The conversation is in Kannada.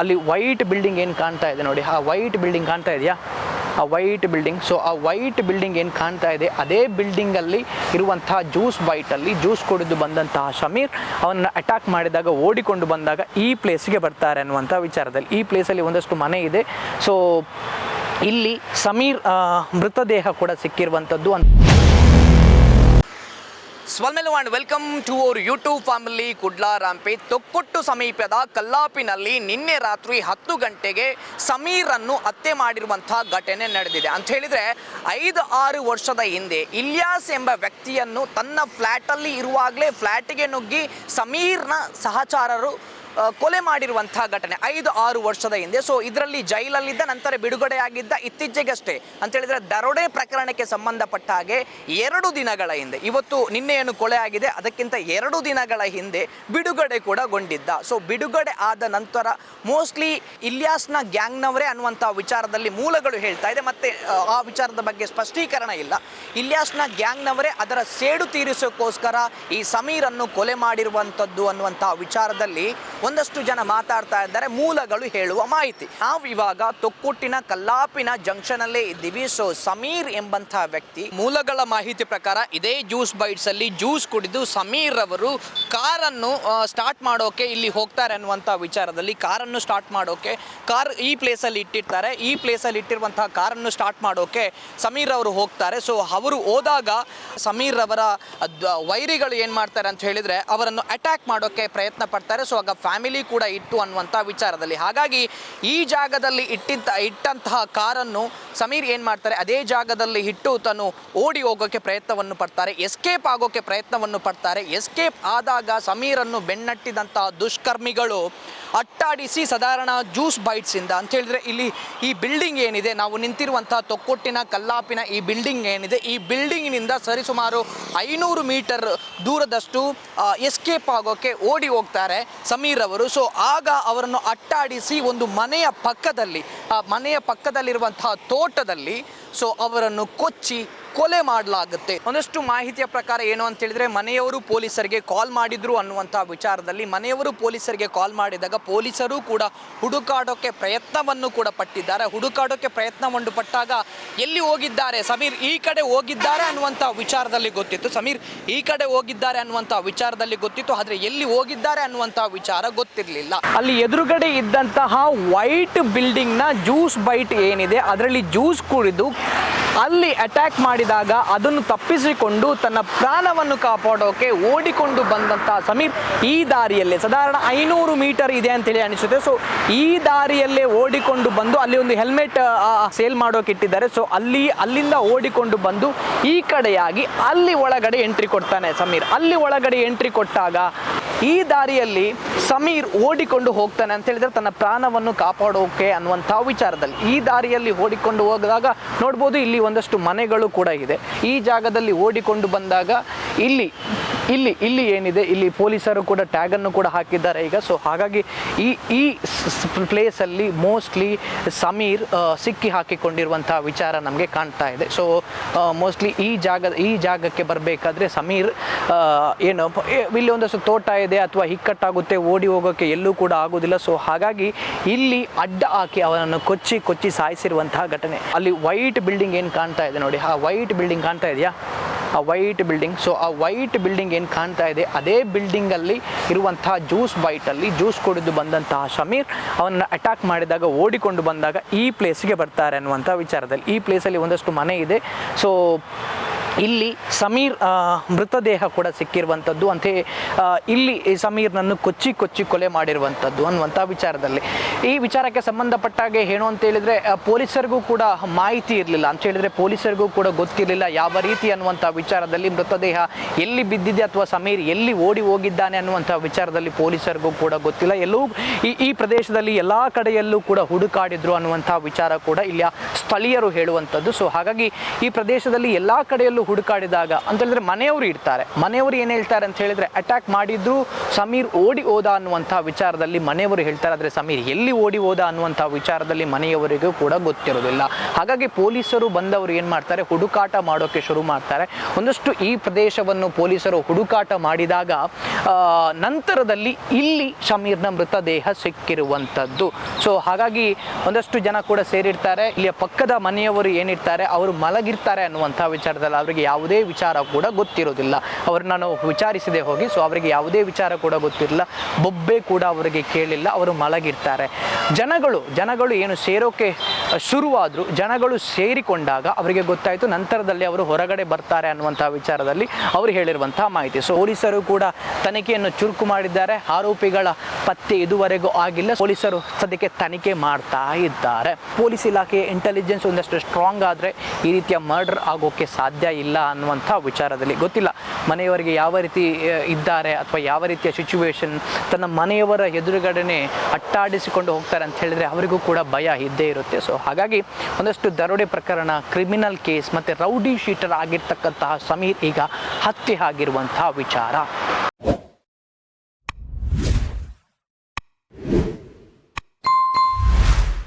ಅಲ್ಲಿ ವೈಟ್ ಬಿಲ್ಡಿಂಗ್ ಏನು ಕಾಣ್ತಾ ಇದೆ ನೋಡಿ. ಆ ವೈಟ್ ಬಿಲ್ಡಿಂಗ್ ಕಾಣ್ತಾ ಇದೆಯಾ? ಆ ವೈಟ್ ಬಿಲ್ಡಿಂಗ್ ಸೊ ಆ ವೈಟ್ ಬಿಲ್ಡಿಂಗ್ ಏನು ಕಾಣ್ತಾ ಇದೆ? ಅದೇ ಬಿಲ್ಡಿಂಗಲ್ಲಿ ಇರುವಂತಹ ಜ್ಯೂಸ್ ಬೈಟಲ್ಲಿ ಜ್ಯೂಸ್ ಕುಡಿದು ಬಂದಂತಹ ಶಮೀರ್ ಅವನ್ನ ಅಟ್ಯಾಕ್ ಮಾಡಿದಾಗ, ಓಡಿಕೊಂಡು ಬಂದಾಗ ಈ ಪ್ಲೇಸ್ಗೆ ಬರ್ತಾರೆ ಅನ್ನುವಂಥ ವಿಚಾರದಲ್ಲಿ. ಈ ಪ್ಲೇಸಲ್ಲಿ ಒಂದಷ್ಟು ಮನೆ ಇದೆ. ಸೊ ಇಲ್ಲಿ ಸಮೀರ್ ಮೃತದೇಹ ಕೂಡ ಸಿಕ್ಕಿರುವಂಥದ್ದು ಅಂತ ಸ್ವಾಲ್ಮೆಲು and welcome to our YouTube family Kudla ರಾಂಪಿ Thokkottu ಸಮೀಪದ ಕಲ್ಲಾಪಿನಲ್ಲಿ ನಿನ್ನೆ ರಾತ್ರಿ ಹತ್ತು ಗಂಟೆಗೆ ಸಮೀರನ್ನು ಹತ್ಯೆ ಮಾಡಿರುವಂತಹ ಘಟನೆ ನಡೆದಿದೆ. ಅಂತ ಹೇಳಿದ್ರೆ, ಐದು ಆರು ವರ್ಷದ ಹಿಂದೆ ಇಲಿಯಾಸ್ ಎಂಬ ವ್ಯಕ್ತಿಯನ್ನು ತನ್ನ ಫ್ಲ್ಯಾಟಲ್ಲಿ ಇರುವಾಗಲೇ ಫ್ಲ್ಯಾಟಿಗೆ ನುಗ್ಗಿ ಸಮೀರ್ನ ಸಹಚಾರರು ಕೊಲೆ ಮಾಡಿರುವಂತಹ ಘಟನೆ ಐದು ಆರು ವರ್ಷದ ಹಿಂದೆ. ಸೊ ಇದರಲ್ಲಿ ಜೈಲಲ್ಲಿದ್ದ ನಂತರ ಬಿಡುಗಡೆಯಾಗಿದ್ದ ಇತ್ತೀಚೆಗಷ್ಟೇ. ಅಂತ ಹೇಳಿದ್ರೆ ದರೋಡೆ ಪ್ರಕರಣಕ್ಕೆ ಸಂಬಂಧಪಟ್ಟ ಹಾಗೆ ಎರಡು ದಿನಗಳ ಹಿಂದೆ. ಇವತ್ತು ನಿನ್ನೆ ಏನು ಕೊಲೆ ಆಗಿದೆ ಅದಕ್ಕಿಂತ ಎರಡು ದಿನಗಳ ಹಿಂದೆ ಬಿಡುಗಡೆ ಕೂಡ ಗೊಂಡಿದ್ದ. ಸೊ ಬಿಡುಗಡೆ ಆದ ನಂತರ ಮೋಸ್ಟ್ಲಿ ಇಲಿಯಾಸ್ನ ಗ್ಯಾಂಗ್ನವರೇ ಅನ್ನುವಂಥ ವಿಚಾರದಲ್ಲಿ ಮೂಲಗಳು ಹೇಳ್ತಾ ಇದೆ. ಮತ್ತೆ ಆ, ವಿಚಾರದ ಬಗ್ಗೆ ಸ್ಪಷ್ಟೀಕರಣ ಇಲ್ಲ. ಇಲಿಯಾಸ್ನ ಗ್ಯಾಂಗ್ನವರೇ ಅದರ ಸೇಡು ತೀರಿಸೋಕ್ಕೋಸ್ಕರ ಈ ಸಮೀರನ್ನು ಕೊಲೆ ಮಾಡಿರುವಂಥದ್ದು ಅನ್ನುವಂಥ ವಿಚಾರದಲ್ಲಿ ಒಂದಷ್ಟು ಜನ ಮಾತಾಡ್ತಾ ಇದ್ದಾರೆ, ಮೂಲಗಳು ಹೇಳುವ ಮಾಹಿತಿ. ನಾವು ಇವಾಗ ತೊಕ್ಕೊಟ್ಟಿನ ಕಲ್ಲಾಪಿನ ಜಂಕ್ಷನ್ ಅಲ್ಲೇ ಇದ್ದೀವಿ. ಸೊ ಸಮೀರ್ ಎಂಬಂತಹ ವ್ಯಕ್ತಿ ಮೂಲಗಳ ಮಾಹಿತಿ ಪ್ರಕಾರ ಇದೇ ಜ್ಯೂಸ್ ಬೈಟ್ಸ್ ಅಲ್ಲಿ ಜ್ಯೂಸ್ ಕುಡಿದು ಸಮೀರ್ ಅವರು ಕಾರನ್ನು ಸ್ಟಾರ್ಟ್ ಮಾಡೋಕೆ ಇಲ್ಲಿ ಹೋಗ್ತಾರೆ ಅನ್ನುವಂತಹ ವಿಚಾರದಲ್ಲಿ ಕಾರನ್ನು ಸ್ಟಾರ್ಟ್ ಮಾಡೋಕೆ, ಕಾರ್ ಈ ಪ್ಲೇಸ್ ಅಲ್ಲಿ ಇಟ್ಟಿರ್ತಾರೆ. ಈ ಪ್ಲೇಸ್ ಅಲ್ಲಿ ಇಟ್ಟಿರುವಂತಹ ಕಾರನ್ನು ಸ್ಟಾರ್ಟ್ ಮಾಡೋಕೆ ಸಮೀರ್ ಅವರು ಹೋಗ್ತಾರೆ. ಸೊ ಅವರು ಹೋದಾಗ ಸಮೀರ್ ಅವರ ವೈರಿಗಳು ಏನು ಮಾಡ್ತಾರೆ ಅಂತ ಹೇಳಿದ್ರೆ ಅವರನ್ನು ಅಟ್ಯಾಕ್ ಮಾಡೋಕೆ ಪ್ರಯತ್ನ ಪಡ್ತಾರೆ. ಸೊ ಆಗ ಫ್ಯಾಮಿಲಿ ಕೂಡ ಇತ್ತು ಅನ್ನುವಂಥ ವಿಚಾರದಲ್ಲಿ. ಹಾಗಾಗಿ ಈ ಜಾಗದಲ್ಲಿ ಇಟ್ಟಿದ್ದ, ಇಟ್ಟಂತಹ ಕಾರನ್ನು ಸಮೀರ್ ಏನು ಮಾಡ್ತಾರೆ? ಅದೇ ಜಾಗದಲ್ಲಿ ಇಟ್ಟು ತಾನು ಓಡಿ ಹೋಗೋಕ್ಕೆ ಪ್ರಯತ್ನವನ್ನು ಪಡ್ತಾರೆ ಎಸ್ಕೇಪ್ ಆಗೋಕ್ಕೆ ಪ್ರಯತ್ನವನ್ನು ಪಡ್ತಾರೆ. ಎಸ್ಕೇಪ್ ಆದಾಗ ಸಮೀರನ್ನು ಬೆನ್ನಟ್ಟಿದಂತಹ ದುಷ್ಕರ್ಮಿಗಳು ಅಟ್ಟಾಡಿಸಿ ಸಾಧಾರಣ ಜ್ಯೂಸ್ ಬೈಟ್ಸಿಂದ ಅಂತ ಹೇಳಿದ್ರೆ ಇಲ್ಲಿ ಈ ಬಿಲ್ಡಿಂಗ್ ಏನಿದೆ, ನಾವು ನಿಂತಿರುವಂತಹ ತೊಕ್ಕೊಟ್ಟಿನ, ಕಲ್ಲಾಪಿನ ಈ ಬಿಲ್ಡಿಂಗ್ ಏನಿದೆ, ಈ ಬಿಲ್ಡಿಂಗಿನಿಂದ ಸರಿಸುಮಾರು ಐನೂರು ಮೀಟರ್ ದೂರದಷ್ಟು ಎಸ್ಕೇಪ್ ಆಗೋಕ್ಕೆ ಓಡಿ ಹೋಗ್ತಾರೆ. ಸಮೀರ್ ಅವರು ಸೊ ಆಗ ಅವರನ್ನು ಅಟ್ಟಾಡಿಸಿ ಒಂದು ಮನೆಯ ಪಕ್ಕದಲ್ಲಿ, ಆ ಮನೆಯ ಪಕ್ಕದಲ್ಲಿರುವಂತಹ ತೋಟದಲ್ಲಿ ಸೊ ಅವರನ್ನು ಕೊಚ್ಚಿ ಕೊಲೆ ಮಾಡಲಾಗುತ್ತೆ. ಒಂದಷ್ಟು ಮಾಹಿತಿಯ ಪ್ರಕಾರ ಏನು ಅಂತ ಹೇಳಿದ್ರೆ, ಮನೆಯವರು ಪೊಲೀಸರಿಗೆ ಕಾಲ್ ಮಾಡಿದ್ರು ಅನ್ನುವಂಥ ವಿಚಾರದಲ್ಲಿ ಮನೆಯವರು ಪೊಲೀಸರಿಗೆ ಕಾಲ್ ಮಾಡಿದಾಗ ಪೊಲೀಸರು ಕೂಡ ಹುಡುಕಾಡೋಕೆ ಪ್ರಯತ್ನವನ್ನು ಕೂಡ ಪಟ್ಟಿದ್ದಾರೆ. ಹುಡುಕಾಡೋಕೆ ಪ್ರಯತ್ನವನ್ನು ಪಟ್ಟಾಗ ಎಲ್ಲಿ ಹೋಗಿದ್ದಾರೆ? ಸಮೀರ್ ಈ ಕಡೆ ಹೋಗಿದ್ದಾರೆ ಅನ್ನುವಂಥ ವಿಚಾರದಲ್ಲಿ ಗೊತ್ತಿತ್ತು. ಸಮೀರ್ ಈ ಕಡೆ ಹೋಗಿದ್ದಾರೆ ಅನ್ನುವಂಥ ವಿಚಾರದಲ್ಲಿ ಗೊತ್ತಿತ್ತು. ಆದರೆ ಎಲ್ಲಿ ಹೋಗಿದ್ದಾರೆ ಅನ್ನುವಂಥ ವಿಚಾರ ಗೊತ್ತಿರಲಿಲ್ಲ. ಅಲ್ಲಿ ಎದುರುಗಡೆ ಇದ್ದಂತಹ ವೈಟ್ ಬಿಲ್ಡಿಂಗ್ನ ಜ್ಯೂಸ್ ಬೈಟ್ ಏನಿದೆ, ಅದರಲ್ಲಿ ಜ್ಯೂಸ್ ಕುಡಿದು ಅಲ್ಲಿ ಅಟ್ಯಾಕ್ ಮಾಡಿದಾಗ ಅದನ್ನು ತಪ್ಪಿಸಿಕೊಂಡು ತನ್ನ ಪ್ರಾಣವನ್ನು ಕಾಪಾಡೋಕೆ ಓಡಿಕೊಂಡು ಬಂದಂತಹ ಸಮೀರ್ ಈ ದಾರಿಯಲ್ಲೇ. ಸಾಧಾರಣ ಐನೂರು ಮೀಟರ್ ಇದೆ ಅಂತೇಳಿ ಅನಿಸುತ್ತೆ. ಸೊ ಈ ದಾರಿಯಲ್ಲೇ ಓಡಿಕೊಂಡು ಬಂದು ಅಲ್ಲಿ ಒಂದು ಹೆಲ್ಮೆಟ್ ಸೇಲ್ ಮಾಡೋಕೆ ಇಟ್ಟಿದ್ದಾರೆ. ಸೊ ಅಲ್ಲಿ, ಅಲ್ಲಿಂದ ಓಡಿಕೊಂಡು ಬಂದು ಈ ಕಡೆಯಾಗಿ ಅಲ್ಲಿ ಒಳಗಡೆ ಎಂಟ್ರಿ ಕೊಡ್ತಾನೆ ಸಮೀರ್. ಅಲ್ಲಿ ಒಳಗಡೆ ಎಂಟ್ರಿ ಕೊಟ್ಟಾಗ ಈ ದಾರಿಯಲ್ಲಿ ಸಮೀರ್ ಓಡಿಕೊಂಡು ಹೋಗ್ತಾನೆ ಅಂತ ಹೇಳಿದ್ರೆ ತನ್ನ ಪ್ರಾಣವನ್ನು ಕಾಪಾಡೋಕೆ ಅನ್ನುವಂಥ ವಿಚಾರದಲ್ಲಿ. ಈ ದಾರಿಯಲ್ಲಿ ಓಡಿಕೊಂಡು ಹೋಗಿದಾಗ ನೋಡ್ಬೋದು ಇಲ್ಲಿ ಒಂದಷ್ಟು ಮನೆಗಳು ಕೂಡ ಇದೆ. ಈ ಜಾಗದಲ್ಲಿ ಓಡಿಕೊಂಡು ಬಂದಾಗ ಇಲ್ಲಿ ಇಲ್ಲಿ ಇಲ್ಲಿ ಏನಿದೆ? ಇಲ್ಲಿ ಪೊಲೀಸರು ಕೂಡ ಟ್ಯಾಗನ್ನು ಕೂಡ ಹಾಕಿದ್ದಾರೆ ಈಗ. ಸೊ ಹಾಗಾಗಿ ಈ ಈ ಪ್ಲೇಸಲ್ಲಿ ಮೋಸ್ಟ್ಲಿ ಸಮೀರ್ ಸಿಕ್ಕಿ ಹಾಕಿಕೊಂಡಿರುವಂತಹ ವಿಚಾರ ನಮಗೆ ಕಾಣ್ತಾ ಇದೆ. ಸೊ ಮೋಸ್ಟ್ಲಿ ಈ ಜಾಗ, ಈ ಜಾಗಕ್ಕೆ ಬರಬೇಕಾದ್ರೆ ಸಮೀರ್ ಏನು ಇಲ್ಲಿ ಒಂದಷ್ಟು ತೋಟ ಇದೆ ಅಥವಾ ಹಿಕ್ಕಟ್ಟಾಗುತ್ತೆ, ಓಡಿ ಹೋಗೋಕ್ಕೆ ಎಲ್ಲೂ ಕೂಡ ಆಗೋದಿಲ್ಲ. ಸೊ ಹಾಗಾಗಿ ಇಲ್ಲಿ ಅಡ್ಡ ಹಾಕಿ ಅವನನ್ನು ಕೊಚ್ಚಿ ಕೊಚ್ಚಿ ಸಾಯಿಸಿರುವಂತಹ ಘಟನೆ. ಅಲ್ಲಿ ವೈಟ್ ಬಿಲ್ಡಿಂಗ್ ಏನು ಕಾಣ್ತಾ ಇದೆ ನೋಡಿ. ಆ ವೈಟ್ ಬಿಲ್ಡಿಂಗ್ ಕಾಣ್ತಾ ಇದೆಯಾ? ಆ ವೈಟ್ ಬಿಲ್ಡಿಂಗ್ ಸೊ ಆ ವೈಟ್ ಬಿಲ್ಡಿಂಗ್ ಏನು ಕಾಣ್ತಾ ಇದೆ? ಅದೇ ಬಿಲ್ಡಿಂಗಲ್ಲಿ ಇರುವಂತಹ ಜ್ಯೂಸ್ ಬೈಟಲ್ಲಿ ಜ್ಯೂಸ್ ಕುಡಿದು ಬಂದಂತಹ ಶಮೀರ್ ಅವನನ್ನು ಅಟ್ಯಾಕ್ ಮಾಡಿದಾಗ, ಓಡಿಕೊಂಡು ಬಂದಾಗ ಈ ಪ್ಲೇಸ್ಗೆ ಬರ್ತಾರೆ ಅನ್ನುವಂಥ ವಿಚಾರದಲ್ಲಿ. ಈ ಪ್ಲೇಸಲ್ಲಿ ಒಂದಷ್ಟು ಮನೆ ಇದೆ. ಸೊ ಇಲ್ಲಿ ಸಮೀರ್ ಮೃತದೇಹ ಕೂಡ ಸಿಕ್ಕಿರುವಂಥದ್ದು. ಅಂತೆ ಆ, ಇಲ್ಲಿ ಸಮೀರ್ನನ್ನು ಕೊಚ್ಚಿ ಕೊಚ್ಚಿ ಕೊಲೆ ಮಾಡಿರುವಂಥದ್ದು ಅನ್ನುವಂಥ ವಿಚಾರದಲ್ಲಿ. ಈ ವಿಚಾರಕ್ಕೆ ಸಂಬಂಧಪಟ್ಟಾಗೆ ಏನು ಅಂತ ಹೇಳಿದ್ರೆ ಪೊಲೀಸರಿಗೂ ಕೂಡ ಮಾಹಿತಿ ಇರಲಿಲ್ಲ. ಅಂತ ಹೇಳಿದ್ರೆ ಪೊಲೀಸರಿಗೂ ಕೂಡ ಗೊತ್ತಿರಲಿಲ್ಲ ಯಾವ ರೀತಿ ಅನ್ನುವಂಥ ವಿಚಾರದಲ್ಲಿ ಮೃತದೇಹ ಎಲ್ಲಿ ಬಿದ್ದಿದೆ ಅಥವಾ ಸಮೀರ್ ಎಲ್ಲಿ ಓಡಿ ಹೋಗಿದ್ದಾನೆ ಅನ್ನುವಂಥ ವಿಚಾರದಲ್ಲಿ ಪೊಲೀಸರಿಗೂ ಕೂಡ ಗೊತ್ತಿಲ್ಲ. ಎಲ್ಲೂ ಈ ಈ ಪ್ರದೇಶದಲ್ಲಿ ಎಲ್ಲ ಕಡೆಯಲ್ಲೂ ಕೂಡ ಹುಡುಕಾಡಿದ್ರು ಅನ್ನುವಂಥ ವಿಚಾರ ಕೂಡ ಇಲ್ಲಿಯ ಸ್ಥಳೀಯರು ಹೇಳುವಂಥದ್ದು. ಸೊ ಹಾಗಾಗಿ ಈ ಪ್ರದೇಶದಲ್ಲಿ ಎಲ್ಲ ಕಡೆಯಲ್ಲೂ ಹುಡುಕಾಡಿದಾಗ ಅಂತ ಹೇಳಿದ್ರೆ ಮನೆಯವರು ಇರ್ತಾರೆ. ಮನೆಯವರು ಏನು ಹೇಳ್ತಾರೆ ಅಂತ ಹೇಳಿದ್ರೆ ಅಟ್ಯಾಕ್ ಮಾಡಿದ್ರು, ಸಮೀರ್ ಓಡಿ ಹೋದ ಅನ್ನುವಂಥ ವಿಚಾರದಲ್ಲಿ ಮನೆಯವರು ಹೇಳ್ತಾರೆ. ಆದರೆ ಸಮೀರ್ ಎಲ್ಲಿ ಓಡಿ ಹೋದ ಅನ್ನುವಂಥ ವಿಚಾರದಲ್ಲಿ ಮನೆಯವರಿಗೂ ಕೂಡ ಗೊತ್ತಿರೋದಿಲ್ಲ. ಹಾಗಾಗಿ ಪೊಲೀಸರು ಬಂದವರು ಏನು ಮಾಡ್ತಾರೆ, ಹುಡುಕಾಟ ಮಾಡೋಕ್ಕೆ ಶುರು ಮಾಡ್ತಾರೆ. ಒಂದಷ್ಟು ಈ ಪ್ರದೇಶವನ್ನು ಪೊಲೀಸರು ಹುಡುಕಾಟ ಮಾಡಿದಾಗ ನಂತರದಲ್ಲಿ ಇಲ್ಲಿ ಸಮೀರ್ನ ಮೃತದೇಹ ಸಿಕ್ಕಿರುವಂಥದ್ದು. ಸೊ ಹಾಗಾಗಿ ಒಂದಷ್ಟು ಜನ ಕೂಡ ಸೇರಿರ್ತಾರೆ. ಇಲ್ಲಿಯ ಪಕ್ಕದ ಮನೆಯವರು ಏನಿರ್ತಾರೆ, ಅವರು ಮಲಗಿರ್ತಾರೆ ಅನ್ನುವಂಥ ವಿಚಾರದಲ್ಲಿ ಅವರಿಗೆ ಯಾವುದೇ ವಿಚಾರ ಕೂಡ ಗೊತ್ತಿರೋದಿಲ್ಲ. ಅವ್ರನ್ನ ನಾನು ವಿಚಾರಿಸದೆ ಹೋಗಿ ಸೊ ಅವರಿಗೆ ಯಾವುದೇ ವಿಚಾರ ಕೂಡ ಗೊತ್ತಿರಲಿಲ್ಲ. ಬೊಬ್ಬೆ ಕೂಡ ಅವರಿಗೆ ಕೇಳಿಲ್ಲ. ಅವರು ಮಲಗಿರ್ತಾರೆ. ಜನಗಳು ಜನಗಳು ಏನು ಸೇರೋಕೆ ಶುರುವಾದರು ಜನಗಳು ಸೇರಿಕೊಂಡಾಗ ಅವರಿಗೆ ಗೊತ್ತಾಯಿತು ನಂತರದಲ್ಲಿ ಅವರು ಹೊರಗಡೆ ಬರ್ತಾರೆ ಅನ್ನುವಂಥ ವಿಚಾರದಲ್ಲಿ ಅವರು ಹೇಳಿರುವಂತಹ ಮಾಹಿತಿ. ಸೊ ಪೊಲೀಸರು ಕೂಡ ತನಿಖೆಯನ್ನು ಚುರುಕು ಮಾಡಿದ್ದಾರೆ. ಆರೋಪಿಗಳ ಪತ್ತೆ ಇದುವರೆಗೂ ಆಗಿಲ್ಲ. ಪೊಲೀಸರು ಸದ್ಯಕ್ಕೆ ತನಿಖೆ ಮಾಡ್ತಾ ಇದ್ದಾರೆ. ಪೊಲೀಸ್ ಇಲಾಖೆಯ ಇಂಟೆಲಿಜೆನ್ಸ್ ಒಂದಷ್ಟು ಸ್ಟ್ರಾಂಗ್ ಆದರೆ ಈ ರೀತಿಯ ಮರ್ಡರ್ ಆಗೋಕ್ಕೆ ಸಾಧ್ಯ ಇಲ್ಲ ಅನ್ನುವಂಥ ವಿಚಾರದಲ್ಲಿ ಗೊತ್ತಿಲ್ಲ. ಮನೆಯವರಿಗೆ ಯಾವ ರೀತಿ ಇದ್ದಾರೆ ಅಥವಾ ಯಾವ ರೀತಿಯ ಸಿಚುವೇಶನ್ ತನ್ನ ಮನೆಯವರ ಎದುರುಗಡೆನೆ ಅಟ್ಟಾಡಿಸಿಕೊಂಡು ಹೋಗ್ತಾರೆ ಅಂತ ಹೇಳಿದರೆ ಅವರಿಗೂ ಕೂಡ ಭಯ ಇದ್ದೇ ಇರುತ್ತೆ. ಸೊ ಹಾಗಾಗಿ ಒಂದಷ್ಟು ದರೋಡೆ ಪ್ರಕರಣ ಕ್ರಿಮಿನಲ್ ಕೇಸ್ ಮತ್ತು ರೌಡಿ ಶೀಟರ್ ಆಗಿರ್ತಕ್ಕಂತಹ ಸಮೀರ್ ಈಗ ಹತ್ಯೆ ಆಗಿರುವಂತಹ ವಿಚಾರ.